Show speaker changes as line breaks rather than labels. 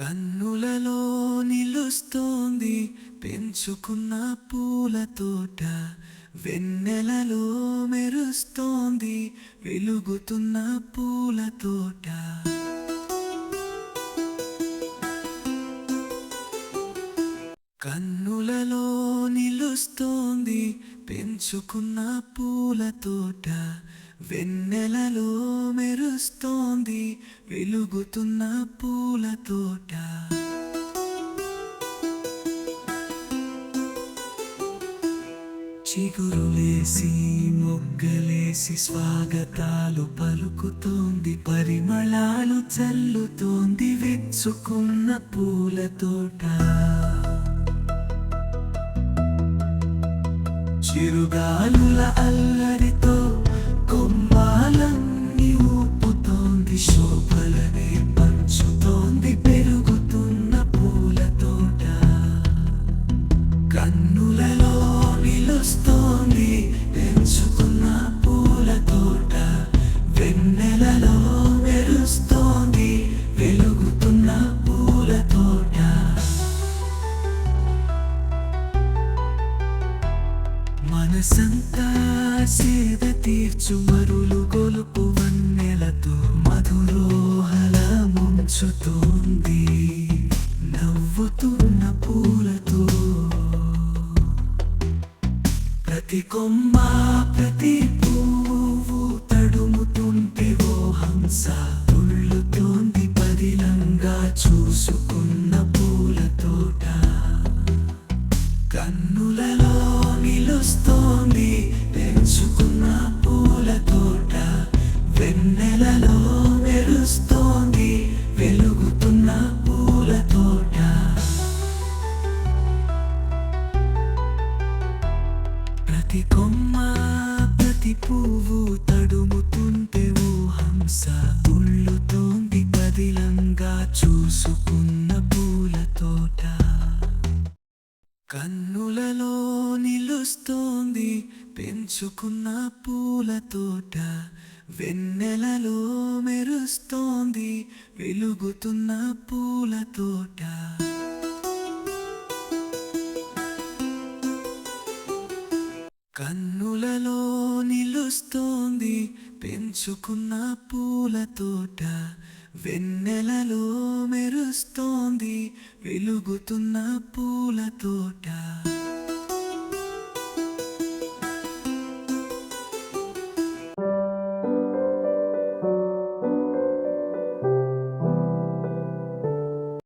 కన్నులలో నిలుస్తోంది. పెంచుకున్న పూల తోట వెన్నెలలో మెరుస్తోంది. వెలుగుతున్న పూల తోట. కన్నులలో నిలుస్తోంది. పెంచుకున్న పూల తోట వెన్నెలలో మెరుస్తోంది వెలుగుతున్న పూల తోట. చిగురులేసి మొగ్గలేసి స్వాగతాలు పలుకుతోంది పరిమళాలు చల్లుతోంది వెచ్చుకున్న పూల తోట. చిరుగాలుల అల్లరితో కొమ్మ మనసంతా సేద తీర్చు మరులు గొలుపు వన్నెలతో మధురోహల ముంచుతోంది నవ్వుతున్న పూలతో ప్రతి కొమ్మ ప్రతి పువ్వు తడుముతుంటే ఓ హంస ప్రతి కొమ్మ ప్రతి పువ్వు తడుముతుంటే ఓ హంస ఉళ్ళుతోంది కదిలంగా చూసుకున్న పూల తోట. కన్నులలో నిలుస్తోంది పెంచుకున్న పూల తోట. వెన్నెలలో మెరుస్తోంది వెలుగుతున్న పూల తోట. కన్నులలో నిలుస్తోంది. పెంచుకున్న పూల తోట వెన్నెలలో మెరుస్తోంది. వెలుగుతున్న పూల తోట